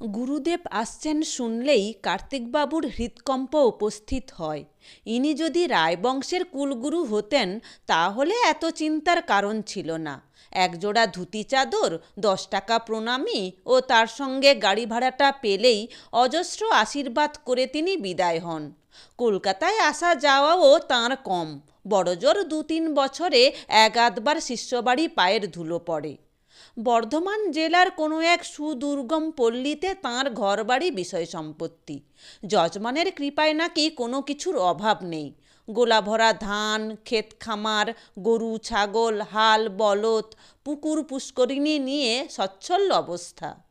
গুরুদেব আসছেন শুনলেই কার্তিকবাবুর হৃৎকম্প উপস্থিত হয়। ইনি যদি রায়বংশের কুলগুরু হতেন, তাহলে এত চিন্তার কারণ ছিল না। একজোড়া ধুতি চাদর, দশ টাকা প্রণামী ও তার সঙ্গে গাড়ি ভাড়াটা পেলেই অজস্র আশীর্বাদ করে তিনি বিদায় হন। কলকাতায় আসা যাওয়াও তাঁর কম। বড়জোর দু তিন বছরে এক আধবার শিষ্যবাড়ি পায়ের ধুলো পড়ে। বর্ধমান জেলার কোনো এক সুদুর্গম পল্লীতে তাঁর ঘরবাড়ি বিষয় সম্পত্তি। যজমানের কৃপায় নাকি কোনো কিছুর অভাব নেই। গোলাভরা ধান, ক্ষেত খামার, গরু, ছাগল, হাল, বলদ, পুকুর, পুষ্করিণী নিয়ে সচ্ছল অবস্থা।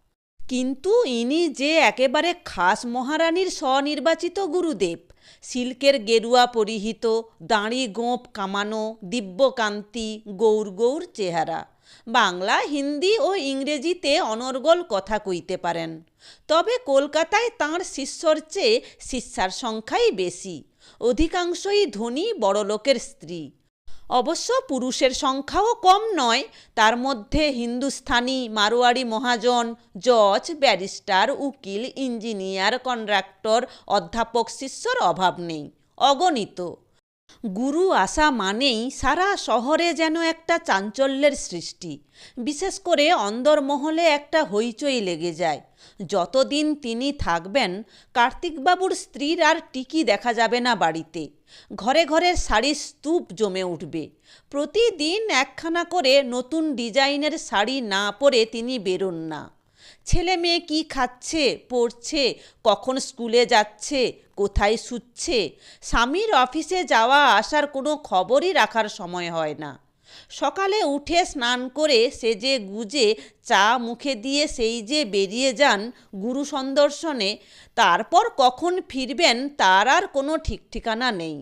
কিন্তু ইনি যে একেবারে খাস মহারানীর স্বনির্বাচিত গুরুদেব, সিল্কের গেরুয়া পরিহিত, দাঁড়ি গোঁপ কামানো, দিব্যকান্তি, গৌর গৌর চেহারা। বাংলা, হিন্দি ও ইংরেজিতে অনর্গল কথা কইতে পারেন। তবে কলকাতায় তাঁর শিষ্যর চেয়ে শিষ্যার সংখ্যাই বেশি। অধিকাংশই ধনী বড়লোকের স্ত্রী। অবশ্য পুরুষের সংখ্যাও কম নয়। তার মধ্যে হিন্দুস্থানি, মারোয়াড়ি মহাজন, জজ, ব্যারিস্টার, উকিল, ইঞ্জিনিয়ার কন্ট্রাক্টর অধ্যাপক শিষ্যর অভাব নেই। অগণিত। গুরু আসা মানেই সারা শহরে যেন একটা চাঞ্চল্যের সৃষ্টি। বিশেষ করে অন্দরমহলে একটা হইচই লেগে যায়। যতদিন তিনি থাকবেন, কার্তিকবাবুর স্ত্রীর আর টিকি দেখা যাবে না বাড়িতে। ঘরে ঘরে শাড়ির স্তূপ জমে উঠবে। প্রতিদিন একখানা করে নতুন ডিজাইনের শাড়ি না পরে তিনি বেরোন না। ছেলে মেয়ে কী খাচ্ছে, পড়ছে, কখন স্কুলে যাচ্ছে কোথায় শুচ্ছে? স্বামীর অফিসে যাওয়া আসার কোনো খবরই রাখার সময় হয় না। সকালে উঠে স্নান করে সেজে গুজে চা মুখে দিয়ে সেই যে বেরিয়ে যান গুরু সন্দর্শনে, তারপর কখন ফিরবেন তার আর কোনো ঠিক ঠিকানা নেই।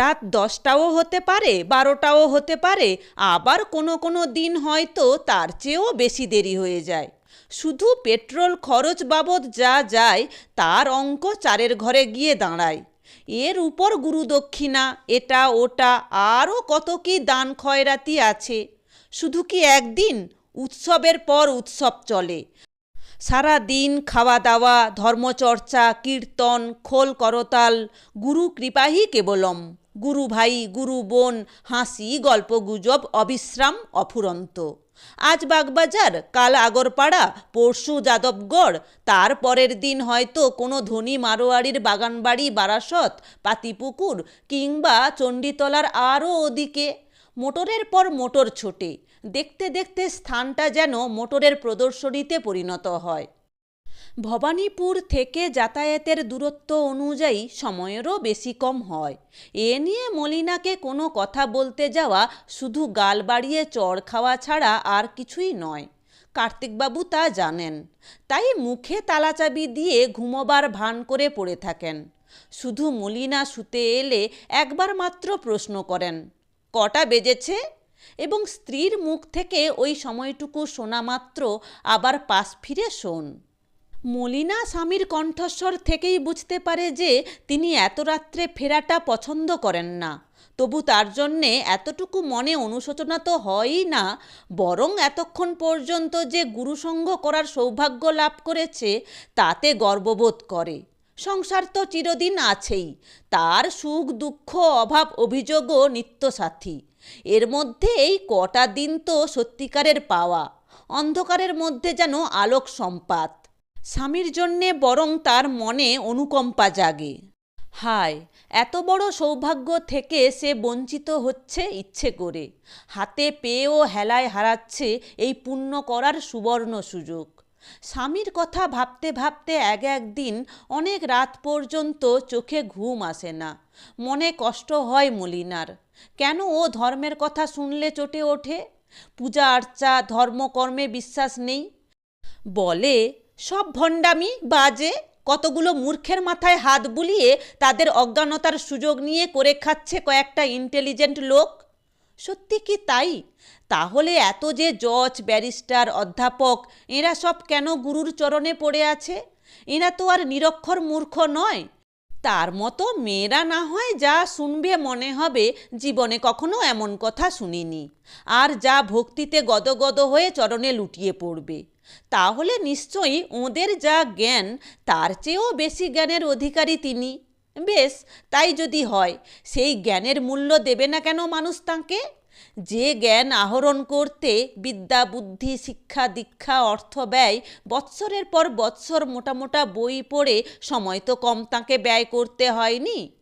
রাত দশটাও হতে পারে, বারোটাও হতে পারে, আবার কোনো কোনো দিন হয়তো তার চেয়েও বেশি দেরি হয়ে যায়। শুধু পেট্রোল খরচ বাবদ যা যায়, তার অঙ্ক চারের ঘরে গিয়ে দাঁড়ায়। এর উপর গুরুদক্ষিণা এটা ওটা, আরও কত কি দান খয়রাতি আছে। শুধু কি একদিন? উৎসবের পর উৎসব চলে। সারা দিন খাওয়া দাওয়া, ধর্মচর্চা, কীর্তন, খোল করতাল, গুরু কৃপাহি কেবলম। গুরু ভাই, গুরু বোন, হাসি গল্প গুজব অবিশ্রাম, অফুরন্ত। আজ বাগবাজার, কাল আগরপাড়া, পরশু যাদবগড়। তার পরের দিন হয়তো কোনো ধনী মারোয়াড়ির বাগানবাড়ি, বারাসত, পাতিপুকুর কিংবা চণ্ডীতলার আরও ওদিকে। মোটরের পর মোটর ছোটে। দেখতে দেখতে স্থানটা যেন মোটরের প্রদর্শনীতে পরিণত হয়। ভবানীপুর থেকে যাতায়াতের দূরত্ব অনুযায়ী সময়েরও বেশি কম হয়। এ নিয়ে মলিনাকে কোনো কথা বলতে যাওয়া, শুধু গাল বাড়িয়ে চড় খাওয়া ছাড়া আর কিছুই নয়। কার্তিকবাবু তা জানেন। তাই মুখে তালাচাবি দিয়ে ঘুমোবার ভান করে পড়ে থাকেন। শুধু মলিনা শুতে এলে একবার মাত্র প্রশ্ন করেন, কটা বেজেছে? এবং স্ত্রীর মুখ থেকে ওই সময়টুকু শোনা মাত্র আবার পাশ ফিরে শোন। মলিনা স্বামীর কণ্ঠস্বর থেকেই বুঝতে পারে যে তিনি এত রাত্রে ফেরাটা পছন্দ করেন না। তবু তার জন্যে এতটুকু মনে অনুশোচনা তো হয়ই না, বরং এতক্ষণ পর্যন্ত যে গুরুসঙ্গ করার সৌভাগ্য লাভ করেছে, তাতে গর্ববোধ করে। সংসার তো চিরদিন আছেই, তার সুখ, দুঃখ, অভাব, অভিযোগও নিত্যসাথী। এর মধ্যে এই কটা দিন তো সত্যিকারের পাওয়া, অন্ধকারের মধ্যে যেন আলোক সম্পাত স্বামীর জন্যে বরং তার মনে অনুকম্পা জাগে। হায়, এত বড় সৌভাগ্য থেকে সে বঞ্চিত হচ্ছে ইচ্ছে করে। হাতে পেয়েও হেলায় হারাচ্ছে এই পুণ্য করার সুবর্ণ সুযোগ। স্বামীর কথা ভাবতে ভাবতে এক একদিন অনেক রাত পর্যন্ত চোখে ঘুম আসে না। মনে কষ্ট হয় মলিনার। কেন ও ধর্মের কথা শুনলে চটে ওঠে? পূজা আর্চা ধর্মকর্মে বিশ্বাস নেই? বলে সব ভণ্ডামি বাজে, কতগুলো মূর্খের মাথায় হাত বুলিয়ে তাদের অজ্ঞানতার সুযোগ নিয়ে করে খাচ্ছে কয়েকটা ইন্টেলিজেন্ট লোক? সত্যি কি তাই? তাহলে এত যে জজ, ব্যারিস্টার, অধ্যাপক, এরা সব কেন গুরুর চরণে পড়ে আছে? এরা তো আর নিরক্ষর মূর্খ নয়। তার মতো মেয়েরা না হয় যা শুনবে মনে হবে, জীবনে কখনো এমন কথা শুনিনি। আর যা ভক্তিতে গদগদ হয়ে চরণে লুটিয়ে পড়বে। তাহলে নিশ্চয়ই ওদের যা জ্ঞান, তার চেয়েও বেশি জ্ঞানের অধিকারী তিনি। বেশ, তাই যদি হয়, সেই জ্ঞানের মূল্য দেবে না কেন মানুষ তাঁকে? যে জ্ঞান আহরণ করতে বিদ্যা, বুদ্ধি, শিক্ষা, দীক্ষা, অর্থ, ব্যয় বৎসরের পর বৎসর মোটা মোটা বই পড়ে সময় তো কম তাঁকে ব্যয় করতে হয়নি।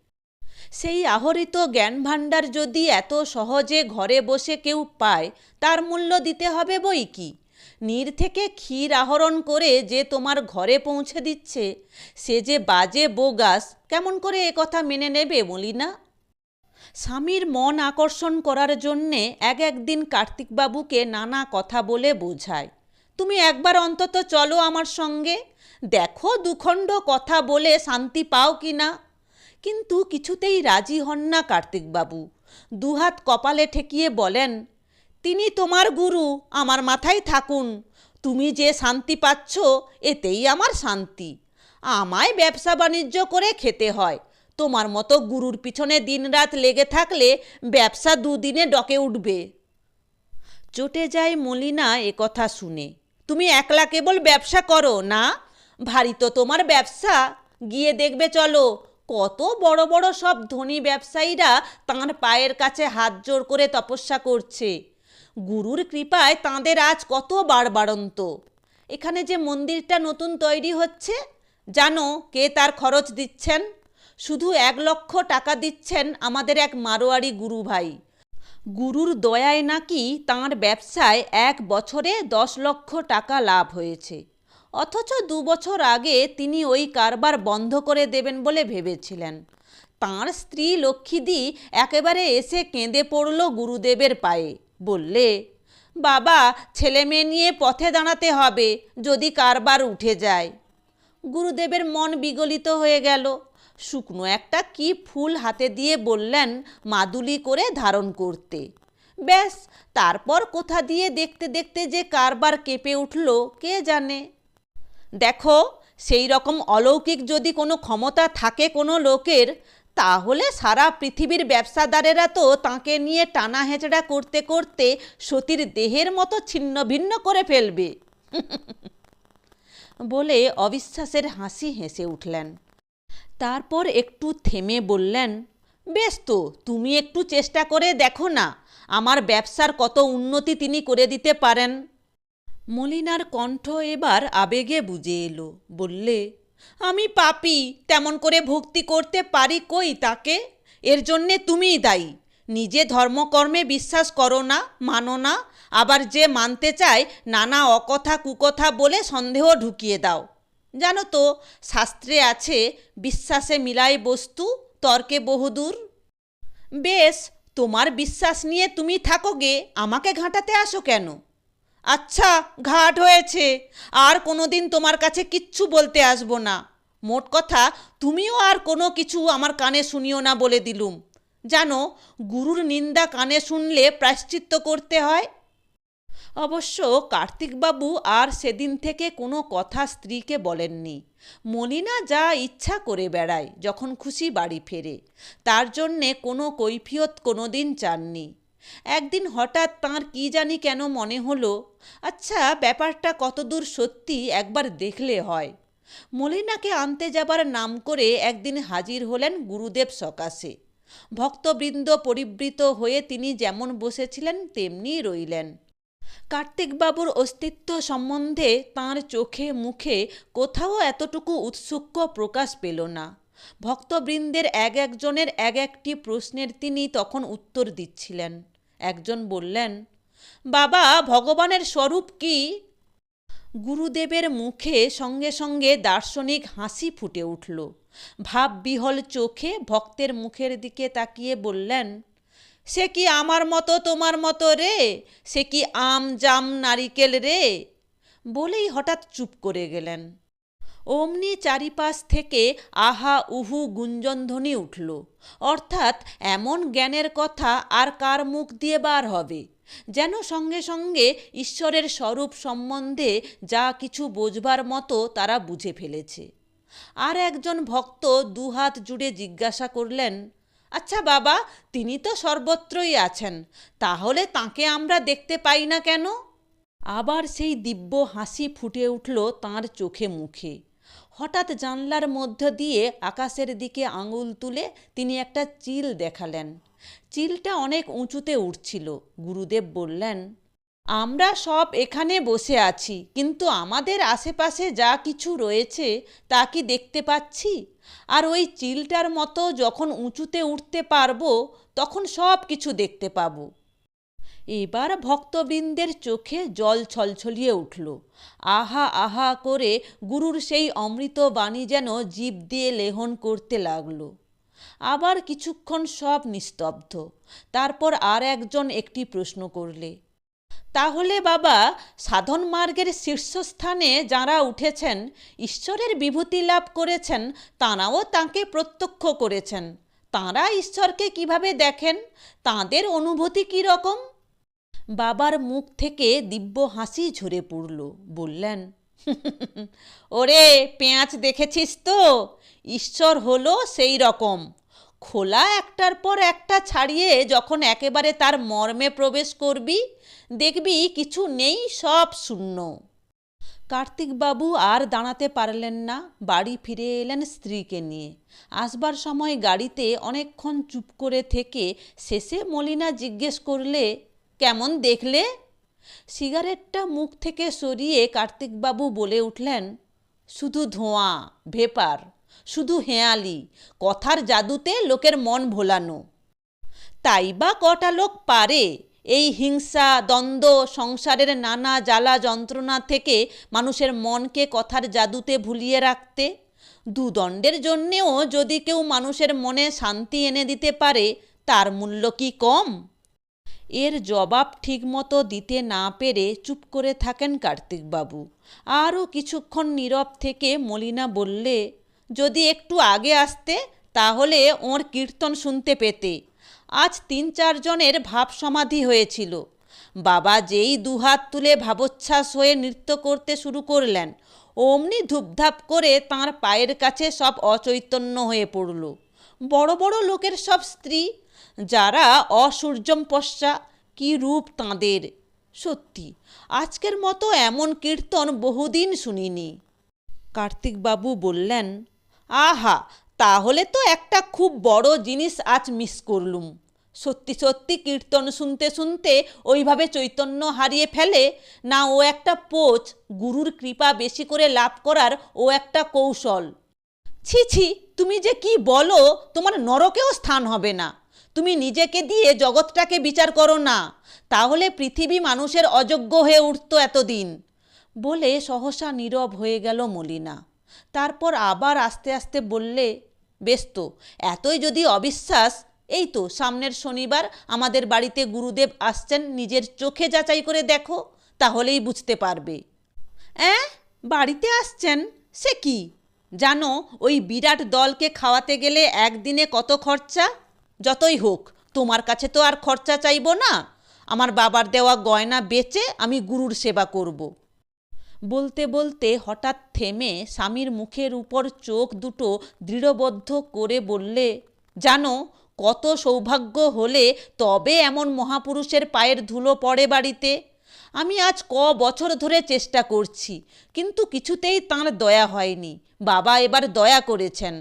সেই আহরিত জ্ঞান ভাণ্ডার যদি এত সহজে ঘরে বসে কেউ পায়, তার মূল্য দিতে হবে বই কি? নীর থেকে ক্ষীর আহরণ করে যে তোমার ঘরে পৌঁছে দিচ্ছে, সে যে বাজে বোগাস, কেমন করে এ কথা মেনে নেবে মলিনা? স্বামীর মন আকর্ষণ করার জন্যে এক একদিন কার্তিকবাবুকে নানা কথা বলে বোঝায়। তুমি একবার অন্তত চলো আমার সঙ্গে। দেখো দুখণ্ড কথা বলে শান্তি পাও কি না? কিন্তু কিছুতেই রাজি হন না কার্তিকবাবু। দুহাত কপালে ঠেকিয়ে বলেন তিনি তোমার গুরু, আমার মাথায় থাকুন। তুমি যে শান্তি পাচ্ছ, এতেই আমার শান্তি। আমায় ব্যবসা বাণিজ্য করে খেতে হয়। তোমার মতো গুরুর পিছনে দিনরাত লেগে থাকলে ব্যবসা দুদিনে ডকে উঠবে। চটে যায় মলিনা কথা শুনে। তুমি একলা কেবল ব্যবসা করো, না? ভারী তো তোমার ব্যবসা। গিয়ে দেখবে চলো, কত বড় বড় সব ধনী ব্যবসায়ীরা তাঁর পায়ের কাছে হাত জোড় করে তপস্যা করছে। গুরুর কৃপায় তাঁদের আজ কত বাড়বাড়ন্ত এখানে যে মন্দিরটা নতুন তৈরি হচ্ছে, জানো কে তার খরচ দিচ্ছেন? শুধু এক লক্ষ টাকা দিচ্ছেন আমাদের এক মারোয়ারি গুরু ভাই। গুরুর দয়ায় নাকি তাঁর ব্যবসায় এক বছরে দশ লক্ষ টাকা লাভ হয়েছে। অথচ দু বছর আগে তিনি ওই কারবার বন্ধ করে দেবেন বলে ভেবেছিলেন। তাঁর স্ত্রী লক্ষ্মীদি একেবারে এসে কেঁদে পড়ল গুরুদেবের পায়ে। বললে, বাবা, ছেলে মেয়ে নিয়ে পথে দাঁড়াতে হবে, যদি কারবার উঠে যায়। গুরুদেবের মন বিগলিত হয়ে গেল। শুকনো একটা কি ফুল হাতে দিয়ে বললেন মাদুলি করে ধারণ করতে। ব্যাস, তারপর কোথা দিয়ে দেখতে দেখতে যে কারবার কেঁপে উঠল, কে জানে? দেখো, সেই রকম অলৌকিক যদি কোনো ক্ষমতা থাকে কোনো লোকের তাহলে সারা পৃথিবীর ব্যবসাদারেরা তো তাকে নিয়ে টানা হেঁচড়া করতে করতে সতীর দেহের মতো ছিন্ন ভিন্ন করে ফেলবে। বলে অবিশ্বাসের হাসি হেসে উঠলেন। তারপর একটু থেমে বললেন, বেশ তো, তুমি একটু চেষ্টা করে দেখো না, আমার ব্যবসার কত উন্নতি তিনি করে দিতে পারেন। মলিনার কণ্ঠ এবার আবেগে বুঝে এলো, বললে আমি পাপি, তেমন করে ভক্তি করতে পারি কই তাকে? এর জন্যে তুমিই দায়ী। নিজে ধর্মকর্মে বিশ্বাস করো না, মানো না, আবার যে মানতে চায় নানা অকথা কুকথা বলে সন্দেহ ঢুকিয়ে দাও। জানো তো, শাস্ত্রে আছে, বিশ্বাসে মিলাই বস্তু, তর্কে বহুদূর। বেশ, তোমার বিশ্বাস নিয়ে তুমি থাকো গে, আমাকে ঘাঁটাতে আসো কেন? আচ্ছা ঘাট হয়েছে। আর কোনো দিন তোমার কাছে কিচ্ছু বলতে আসব না। মোট কথা, তুমিও আর কোনো কিছু আমার কানে শুনিও না বলে দিলুম। জানো, গুরুর নিন্দা কানে শুনলে প্রায়শ্চিত্ত করতে হয়। অবশ্য কার্তিকবাবু আর সেদিন থেকে কোনো কথা স্ত্রীকে বলেননি। মলিনা যা ইচ্ছা করে বেড়ায়, যখন খুশি বাড়ি ফেরে। তার জন্যে কোনো কৈফিয়ত কোনো দিন চাননি। একদিন হঠাৎ তাঁর কি জানি কেন মনে হলো আচ্ছা ব্যাপারটা কতদূর সত্যি একবার দেখলে হয়। মলিনাকে আনতে যাবার নাম করে একদিন হাজির হলেন গুরুদেব সকাশে। ভক্তবৃন্দ পরিবৃত হয়ে তিনি যেমন বসেছিলেন, তেমনি রইলেন। কার্তিকবাবুর অস্তিত্ব সম্বন্ধে তাঁর চোখে মুখে কোথাও এতটুকু উৎসুক্য প্রকাশ পেল না। ভক্তবৃন্দের এক একজনের এক একটি প্রশ্নের তিনি তখন উত্তর দিচ্ছিলেন। একজন বললেন, বাবা, ভগবানের স্বরূপ কি? গুরুদেবের মুখে সঙ্গে সঙ্গে দার্শনিক হাসি ফুটে উঠল। ভাববিহল চোখে ভক্তের মুখের দিকে তাকিয়ে বললেন, সে কি আমার মতো তোমার মতো রে? সে কি আম জাম নারিকেল রে? বলেই হঠাৎ চুপ করে গেলেন। অমনি চারিপাশ থেকে আহা উহু গুঞ্জনধ্বনি উঠল। অর্থাৎ এমন জ্ঞানের কথা আর কার মুখ দিয়ে বার হবে? যেন সঙ্গে সঙ্গে ঈশ্বরের স্বরূপ সম্বন্ধে যা কিছু বোঝবার মতো তারা বুঝে ফেলেছে। আর একজন ভক্ত দুহাত জুড়ে জিজ্ঞাসা করলেন আচ্ছা বাবা, তিনি তো সর্বত্রই আছেন, তাহলে তাকে আমরা দেখতে পাই না কেন? আবার সেই দিব্য হাসি ফুটে উঠল তাঁর চোখে মুখে। হঠাৎ জানলার মধ্য দিয়ে আকাশের দিকে আঙুল তুলে তিনি একটা চিল দেখালেন। চিলটা অনেক উঁচুতে উঠছিল। গুরুদেব বললেন, আমরা সব এখানে বসে আছি, কিন্তু আমাদের আশেপাশে যা কিছু রয়েছে তা কি দেখতে পাচ্ছি? আর ওই চিলটার মতো যখন উঁচুতে উঠতে পারব, তখন সব কিছু দেখতে পাবো। এবার ভক্তবৃন্দের চোখে জল ছলছলিয়ে উঠল। আহা আহা করে গুরুর সেই অমৃত বাণী যেন জীব দিয়ে লেহন করতে লাগল। আবার কিছুক্ষণ সব নিস্তব্ধ। তারপর আর একজন একটি প্রশ্ন করলে, তাহলে বাবা, সাধন মার্গের শীর্ষস্থানে যাঁরা উঠেছেন, ঈশ্বরের বিভূতি লাভ করেছেন, তাঁরাও তাঁকে প্রত্যক্ষ করেছেন। তাঁরা ঈশ্বরকে কীভাবে দেখেন? তাঁদের অনুভূতি কী রকম? বাবার মুখ থেকে দিব্য হাসি ঝরে পড়ল, বললেন, ওরে, পেঁয়াজ দেখেছিস তো? ঈশ্বর হলো সেই রকম। খোলা একটার পর একটা ছাড়িয়ে যখন একেবারে তার মর্মে প্রবেশ করবি, দেখবি কিছু নেই, সব শূন্য। কার্তিকবাবু আর দাঁড়াতে পারলেন না, বাড়ি ফিরে এলেন স্ত্রীকে নিয়ে। আসবার সময় গাড়িতে অনেকক্ষণ চুপ করে থেকে শেষে মলিনা জিজ্ঞেস করলে কেমন দেখলে? সিগারেটটা মুখ থেকে সরিয়ে কার্তিকবাবু বলে উঠলেন, শুধু ধোঁয়া, ভেপার, শুধু হেঁয়ালি, কথার জাদুতে লোকের মন ভোলানো। তাই বা কটা লোক পারে এই হিংসা, দ্বন্দ্ব, সংসারের নানা জ্বালা যন্ত্রণা থেকে মানুষের মনকে কথার জাদুতে ভুলিয়ে রাখতে? দুদণ্ডের জন্যেও যদি কেউ মানুষের মনে শান্তি এনে দিতে পারে, তার মূল্য কি কম? এর জবাব ঠিকমতো দিতে না পেরে চুপ করে থাকেন কার্তিকবাবু। আরও কিছুক্ষণ নীরব থেকে মলিনা বললে, যদি একটু আগে আসতে, তাহলে ওর কীর্তন শুনতে পেতে। আজ তিন চারজনের ভাব সমাধি হয়েছিল। বাবা যেই দুহাত তুলে ভাবোচ্ছ্বাস হয়ে নৃত্য করতে শুরু করলেন, অমনি ধূপধাপ করে তাঁর পায়ের কাছে সব অচৈতন্য হয়ে পড়ল। বড় বড় লোকের সব স্ত্রী, যারা অসূর্যম পশ্চা, কি রূপ তাঁদের? সত্যি, আজকের মতো এমন কীর্তন বহুদিন শুনিনি। কার্তিকবাবু বললেন, আহা, তাহলে তো একটা খুব বড় জিনিস আজ মিস করলুম। সত্যি সত্যি কীর্তন শুনতে শুনতে ওইভাবে চৈতন্য হারিয়ে ফেলে, না ও একটা পোচ, গুরুর কৃপা বেশি করে লাভ করার ও একটা কৌশল। ছি ছি, তুমি যে কি বলো, তোমার নরকেও স্থান হবে না। তুমি নিজেকে দিয়ে জগৎটাকে বিচার করো না। তাহলে পৃথিবী মানুষের অযোগ্য হয়ে উঠত এতদিন। বলে সহসা নীরব হয়ে গেল মলিনা। তারপর আবার আস্তে আস্তে বললে, বেশ তো, এতই যদি অবিশ্বাস, এই তো সামনের শনিবার আমাদের বাড়িতে গুরুদেব আসছেন, নিজের চোখে যাচাই করে দেখো, তাহলেই বুঝতে পারবে। অ্যাঁ, বাড়িতে আসছেন? সে কি? জানো, ওই বিরাট দলকে খাওয়াতে গেলে একদিনে কত খরচা? যতই হোক, তোমার কাছে তো আর খরচা চাইব না। আমার বাবার দেওয়া গয়না বেচে আমি গুরুর সেবা করব। বলতে বলতে হঠাৎ থেমে স্বামীর মুখের উপর চোখ দুটো দৃঢ়বদ্ধ করে বললে, জানো, কত সৌভাগ্য হলে তবে এমন মহাপুরুষের পায়ের ধুলো পড়ে বাড়িতে। আমি আজ ক বছর ধরে চেষ্টা করছি, কিন্তু কিছুতেই তাঁর দয়া হয়নি। বাবা এবার দয়া করেছেন।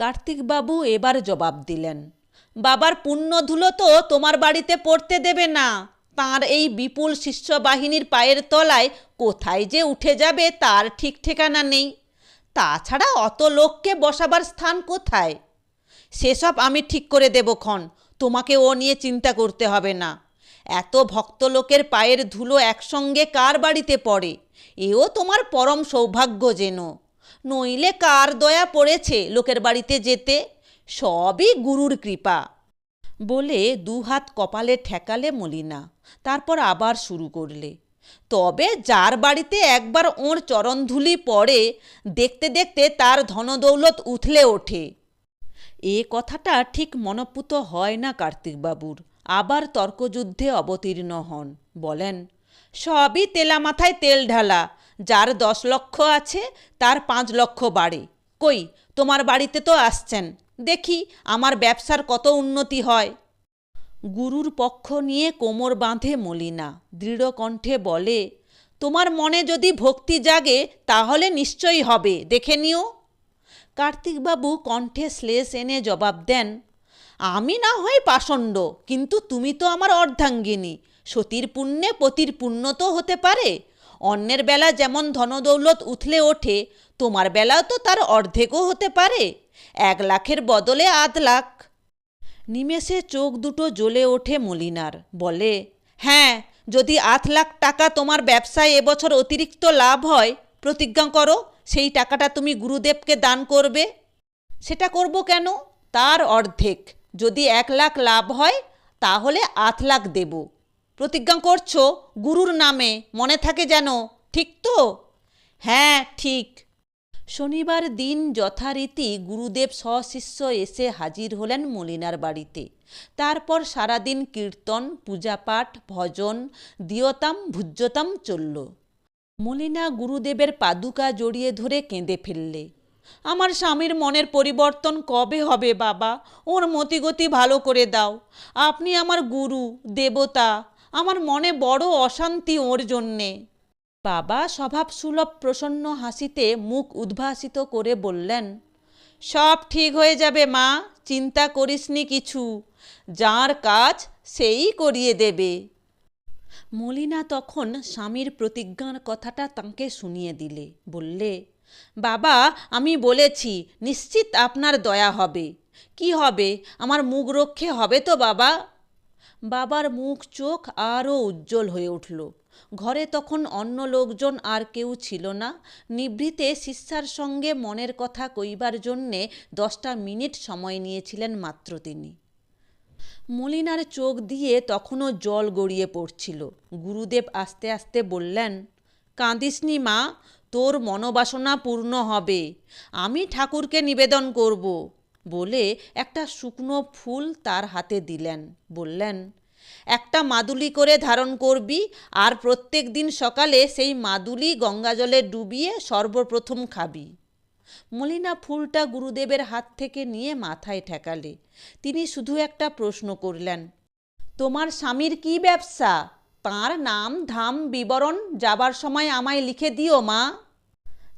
কার্তিকবাবু এবার জবাব দিলেন, বাবার পুণ্যধুলো তো তোমার বাড়িতে পড়তে দেবে না। তার এই বিপুল শিষ্য বাহিনীর পায়ের তলায় কোথায় যে উঠে যাবে তার ঠিক ঠিকানা নেই। তাছাড়া অত লোককে বসাবার স্থান কোথায়? সেসব আমি ঠিক করে দেব ক্ষণ, তোমাকে ও নিয়ে চিন্তা করতে হবে না। এত ভক্ত লোকের পায়ের ধুলো একসঙ্গে কার বাড়িতে পড়ে? এও তোমার পরম সৌভাগ্য যেন। নইলে কার দয়া পড়েছে লোকের বাড়িতে যেতে? সবই গুরুর কৃপা। বলে দুহাত কপালে ঠেকালে মলিনা, তারপর আবার শুরু করলে। তবে যার বাড়িতে একবার ওর চরণধুলি পড়ে, দেখতে দেখতে তার ধনদৌলত উথলে ওঠে। এ কথাটা ঠিক মনপুত হয় না কার্তিকবাবুর। আবার তর্কযুদ্ধে অবতীর্ণ হন। বলেন, সবই তেলা মাথায় তেল ঢালা। যার দশ লক্ষ আছে, তার পাঁচ লক্ষ বাড়ে। কই, তোমার বাড়িতে তো আসছেন। দেখি, আমার ব্যবসার কত উন্নতি হয়। গুরুর পক্ষ নিয়ে কোমর বাঁধে মলিনা। দৃঢ় কণ্ঠে বলে, তোমার মনে যদি ভক্তি জাগে, তাহলে নিশ্চয়ই হবে। দেখে নিও। কার্তিকবাবু কণ্ঠে শ্লেষ এনে জবাব দেন আমি না হয় পাষণ্ড, কিন্তু তুমি তো আমার অর্ধাঙ্গিনী। সতীর পুণ্যে পতির পুণ্য তো হতে পারে। অন্যের বেলা যেমন ধনদৌলত উথলে ওঠে, তোমার বেলাও তো তার অর্ধেকও হতে পারে। এক লাখের বদলে আধ লাখ। নিমেষে চোখ দুটো জ্বলে ওঠে মলিনার, বলে হ্যাঁ যদি আট লাখ টাকা তোমার ব্যবসায় এবছর অতিরিক্ত লাভ হয়, প্রতিজ্ঞা করো, সেই টাকাটা তুমি গুরুদেবকে দান করবে। সেটা করব কেন? তার অর্ধেক। যদি এক লাখ লাভ হয়, তাহলে আট লাখ দেব। প্রতিজ্ঞা করছ, গুরুর নামে মনে থাকে যেন, ঠিক তো? হ্যাঁ ঠিক। শনিবার দিন যথারীতি গুরুদেব সশিষ্য এসে হাজির হলেন মলিনার বাড়িতে। তারপর সারাদিন কীর্তন, পূজাপাঠ, ভজন, দিয়তাম ভুজ্যতাম চলল। মলিনা গুরুদেবের পাদুকা জড়িয়ে ধরে কেঁদে ফেললে। আমার স্বামীর মনের পরিবর্তন কবে হবে, বাবা? ওর মতিগতি ভালো করে দাও। আপনি আমার গুরু, দেবতা, আমার মনে বড় অশান্তি ওর জন্যে। বাবা স্বভাবসুলভ প্রসন্ন হাসিতে মুখ উদ্ভাসিত করে বললেন, সব ঠিক হয়ে যাবে মা, চিন্তা করিসনি কিছু। যার কাজ সেই করিয়ে দেবে। মলিনা তখন স্বামীর প্রতিজ্ঞার কথাটা তাঁকে শুনিয়ে দিলে, বললে বাবা, আমি বলেছি, নিশ্চিত আপনার দয়া হবে। কি হবে? আমার মুখ রক্ষে হবে তো বাবা? বাবার মুখ, চোখ আরও উজ্জ্বল হয়ে উঠল। ঘরে তখন অন্য লোকজন আর কেউ ছিল না। নিভৃতে শিষ্যার সঙ্গে মনের কথা কইবার জন্যে দশটা মিনিট সময় নিয়েছিলেন মাত্র তিনি। মলিনার চোখ দিয়ে তখনও জল গড়িয়ে পড়ছিল। গুরুদেব আস্তে আস্তে বললেন, কাঁদিসনি মা তোর মনোবাসনা পূর্ণ হবে। আমি ঠাকুরকে নিবেদন করব, বলে একটা শুকনো ফুল তার হাতে দিলেন। বললেন, একটা মাদুলি করে ধারণ করবি, আর প্রত্যেক দিন সকালে সেই মাদুলি গঙ্গাজলে ডুবিয়ে সর্বপ্রথম খাবি। মলিনা ফুলটা গুরুদেবের হাত থেকে নিয়ে মাথায় ঠেকালে। তিনি শুধু একটা প্রশ্ন করলেন, তোমার স্বামীর কি ব্যবসা? তাঁর নাম, ধাম, বিবরণ যাবার সময় আমায় লিখে দিও মা।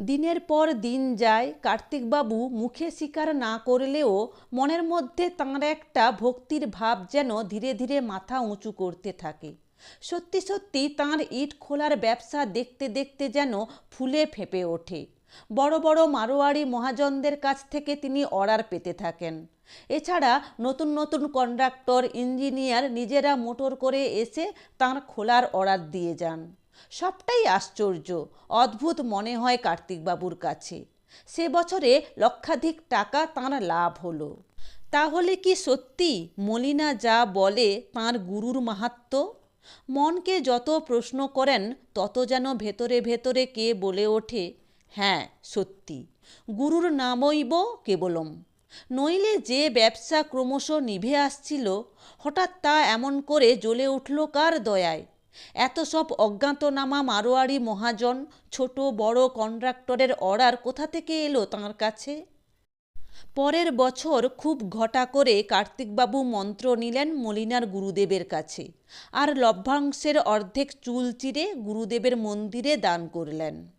দিনের পর দিন যায়, কার্তিকবাবু মুখে স্বীকার না করলেও মনের মধ্যে তাঁর একটা ভক্তির ভাব যেন ধীরে ধীরে মাথা উঁচু করতে থাকে। সত্যি সত্যি তাঁর ইট খোলার ব্যবসা দেখতে দেখতে যেন ফুলে ফেপে ওঠে। বড় বড় মারোয়ারি মহাজনদের কাছ থেকে তিনি অর্ডার পেতে থাকেন। এছাড়া নতুন নতুন কন্ডাক্টর, ইঞ্জিনিয়ার নিজেরা মোটর করে এসে তাঁর খোলার অর্ডার দিয়ে যান। সবটাই আশ্চর্য। অদ্ভুত মনে হয় কার্তিকবাবুর কাছে। সে বছরে লক্ষাধিক টাকা তাঁর লাভ হলো। তাহলে কি সত্যি মলিনা যা বলে তাঁর গুরুর মাহাত্ম্য মনকে যত প্রশ্ন করেন, তত যেন ভেতরে ভেতরে কে বলে ওঠে হ্যাঁ সত্যি। গুরুর নামইব কেবলম। নইলে যে ব্যবসা ক্রমশ নিভে আসছিল, হঠাৎ তা এমন করে জ্বলে উঠল কার দয়ায়? এত সব অজ্ঞাতনামা মারোয়ারি মহাজন, ছোট বড় কন্ট্রাক্টরের অর্ডার কোথা থেকে এলো তাঁর কাছে? পরের বছর খুব ঘটা করে কার্তিকবাবু মন্ত্র নিলেন মলিনার গুরুদেবের কাছে, আর লভ্যাংশের অর্ধেক চুল চিরে গুরুদেবের মন্দিরে দান করলেন।